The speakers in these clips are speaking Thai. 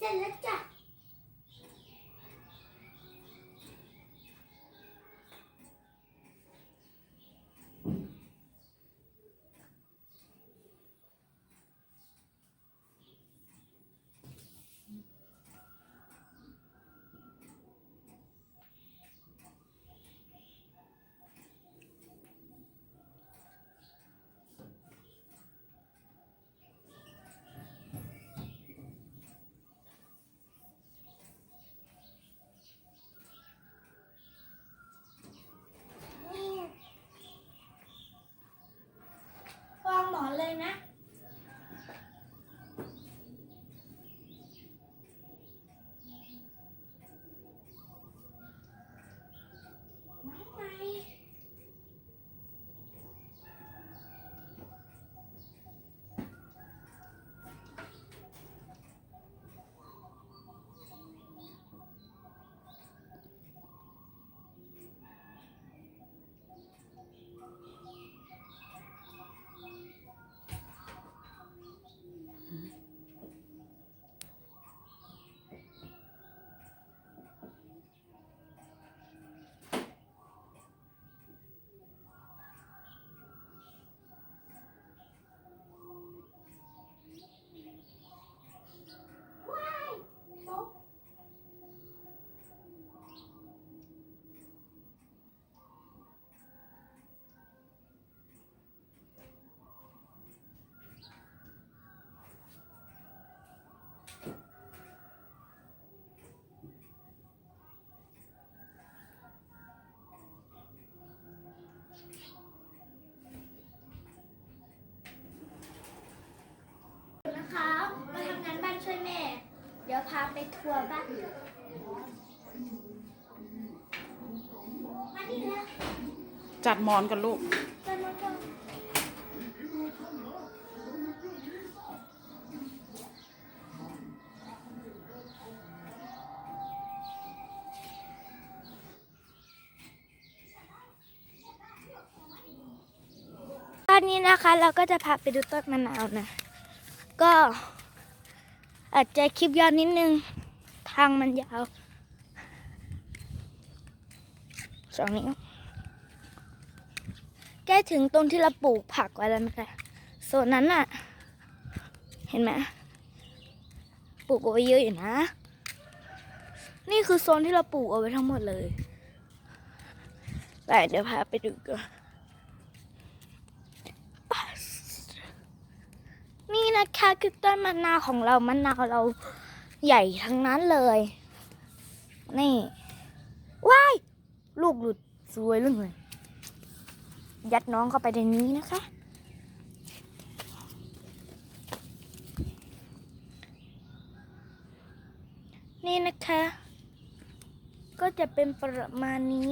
เนะคะมาทำงานบ้านช่วยแม่ เดี๋ยวพาไปทัวร์บ้านมานี่แล้วจัดหมอนกันลูกกันมาก่อนตอนนี้นะคะเราก็จะพาไปดูต้นมะนาวนะ ก็อาจจะคลิปยาวนิดนึง ทางมันยาวสองนิ้วใกล้ถึงตรงที่เราปลูกผักไว้แล้วนะคะโซนนั้นน่ะ เห็นไหมปลูกเอาไว้เยอะอยู่นะ นี่คือโซนที่เราปลูกเอาไว้ทั้งหมดเลยไปเดี๋ยวพาไปดูกันปัส นี่นะคะคือต้นมะนาวของเรามะนาวเราใหญ่ทั้งนั้นเลย นี่ว้ายลูกหลุดสวยเรื่องเลย ยัดน้องเข้าไปในนี้นะคะ นี่นะคะ ก็จะเป็นประมาณนี้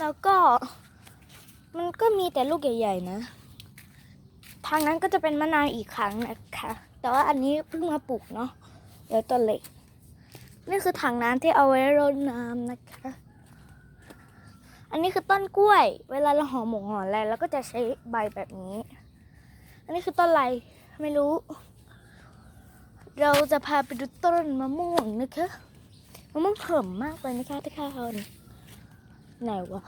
แล้วก็ ก็มีแต่ลูกใหญ่ ๆ นะ ทางนั้นก็จะเป็นมะนาวอีกครั้งนะคะ แต่ว่าอันนี้เพิ่งมาปลูกเนาะ เดี๋ยวต้นเล็ก นี่คือถังน้ำที่เอาไว้รดน้ำนะคะ อันนี้คือต้นกล้วย เวลาเราห่อหมกห่ออะไรเราก็จะใช้ใบแบบนี้ อันนี้คือต้นอะไร ไม่รู้ เราจะพาไปดูต้นมะม่วงนะคะ มะม่วงเขิมมากเลยนะคะที่ข้าวนี่ไหนวะ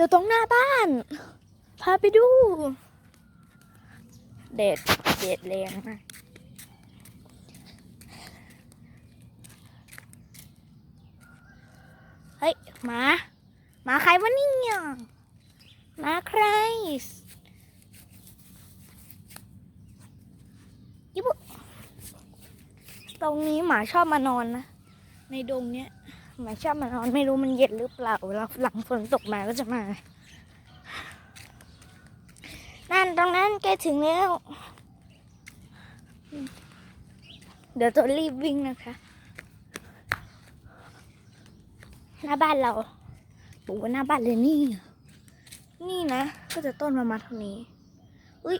เดี๋ยวตรงหน้าบ้าน พาไปดู เด็ดเด็ดแรงมากเฮ้ยหมาหมาใครวะเนี่ยหมาใครยิบุตรงนี้หมาชอบมานอนนะ ในดงเนี้ย หมาชอบมานอนไม่รู้มันเย็นหรือเปล่าเวลาหลังฝนตกมาก็จะมา นั่นตรงนั้นใกล้ถึงแล้ว เดี๋ยวจะรีบวิ่งนะคะ หน้าบ้านเราปลูกไว้หน้าบ้านเลยนี่ นี่นะ ก็จะต้นประมาณเท่านี้ อุ้ย